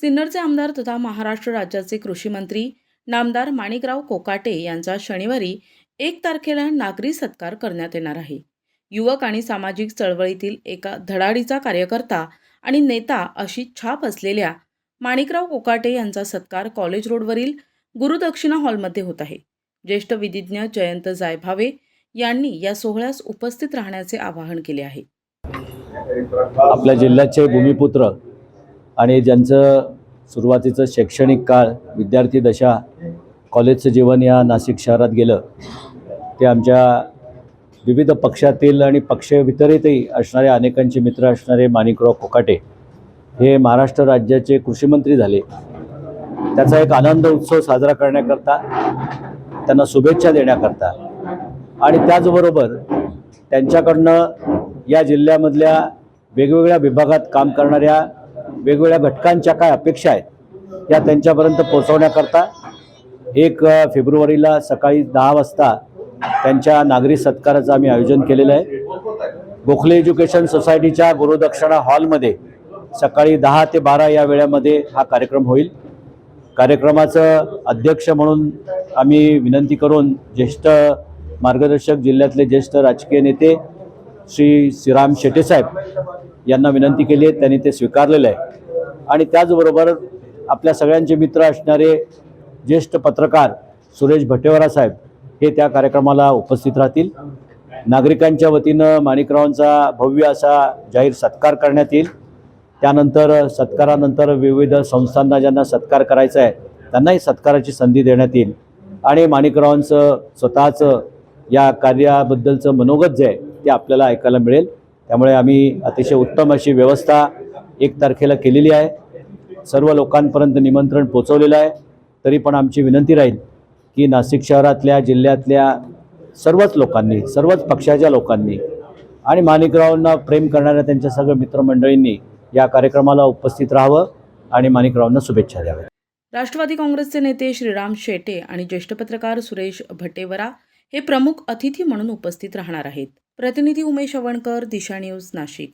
सिन्नरचे आमदार तथा महाराष्ट्र राज्याचे कृषी मंत्री नामदार माणिकराव कोकाटे यांचा शनिवारी एक तारखेला नागरी सत्कार करण्यात येणार आहे. युवक आणि सामाजिक चळवळीतील एका धडाडीचा कार्यकर्ता आणि नेता अशी छाप असलेल्या माणिकराव कोकाटे यांचा सत्कार कॉलेज रोडवरील गुरुदक्षिणा हॉलमध्ये होत आहे. ज्येष्ठ विधिज्ञ जयंत जायभावे यांनी या सोहळ्यास उपस्थित राहण्याचे आवाहन केले आहे. आपल्या जिल्ह्याचे भूमिपुत्र आणि ज्यांचं सुरुवातीचं शैक्षणिक काळ विद्यार्थी दशा कॉलेजचं जीवन या नाशिक शहरात गेलं ते आमच्या विविध पक्षातील आणि पक्षवितरितही असणारे अनेकांचे मित्र असणारे माणिकराव कोकाटे हे महाराष्ट्र राज्याचे कृषीमंत्री झाले. त्याचा एक आनंद उत्सव साजरा करण्याकरता त्यांना शुभेच्छा देण्याकरता आणि त्याचबरोबर त्यांच्याकडनं या जिल्ह्यामधल्या वेगवेगळ्या विभागात काम करणाऱ्या वेगवेगळ्या घटकांच्या काय अपेक्षा आहेत या त्यांच्यापर्यंत पोहोचवण्याकरता एक फेब्रुवारीला सकाळी दहा वाजता त्यांच्या नागरी सत्काराचं आम्ही आयोजन केलेलं आहे. गोखले एज्युकेशन सोसायटीच्या गुरुदक्षिणा हॉलमध्ये सकाळी दहा ते बारा या वेळामध्ये हा कार्यक्रम होईल. कार्यक्रमाचं अध्यक्ष म्हणून आम्ही विनंती करून ज्येष्ठ मार्गदर्शक जिल्ह्यातले ज्येष्ठ राजकीय नेते श्री श्रीराम शेटेसाहेब यांना विनंती केली आहे त्यांनी ते स्वीकारलेलं आहे. आणि त्याचबरोबर आपल्या सगळ्यांचे मित्र असणारे ज्येष्ठ पत्रकार सुरेश भट्टेवरा साहेब हे त्या कार्यक्रमाला उपस्थित राहतील. नागरिकांच्या वतीनं माणिकरावांचा भव्य असा जाहीर सत्कार करण्यात येईल. त्यानंतर सत्कारानंतर विविध संस्थांना ज्यांना सत्कार करायचा आहे त्यांनाही सत्काराची संधी देण्यात येईल. आणि माणिकरावांचं स्वतःचं या कार्याबद्दलचं मनोगत जे आहे ते आपल्याला ऐकायला मिळेल. त्यामुळे आम्ही अतिशय उत्तम अशी व्यवस्था एक तारखेला केलेली आहे. सर्व लोकांपर्यंत निमंत्रण पोचवलेलं आहे. तरी पण आमची विनंती राहील की नाशिक शहरातल्या जिल्ह्यातल्या सर्वच लोकांनी सर्वच पक्षाच्या लोकांनी आणि माणिकरावांना प्रेम करणाऱ्या त्यांच्या सगळ्या मित्रमंडळींनी या कार्यक्रमाला उपस्थित राहावं आणि माणिकरावांना शुभेच्छा द्याव्या. राष्ट्रवादी काँग्रेसचे नेते श्रीराम शेटे आणि ज्येष्ठ पत्रकार सुरेश भटेवरा हे प्रमुख अतिथी म्हणून उपस्थित राहणार आहेत. प्रतिनिधी उमेश अवणकर दिशा न्यूज नाशिक.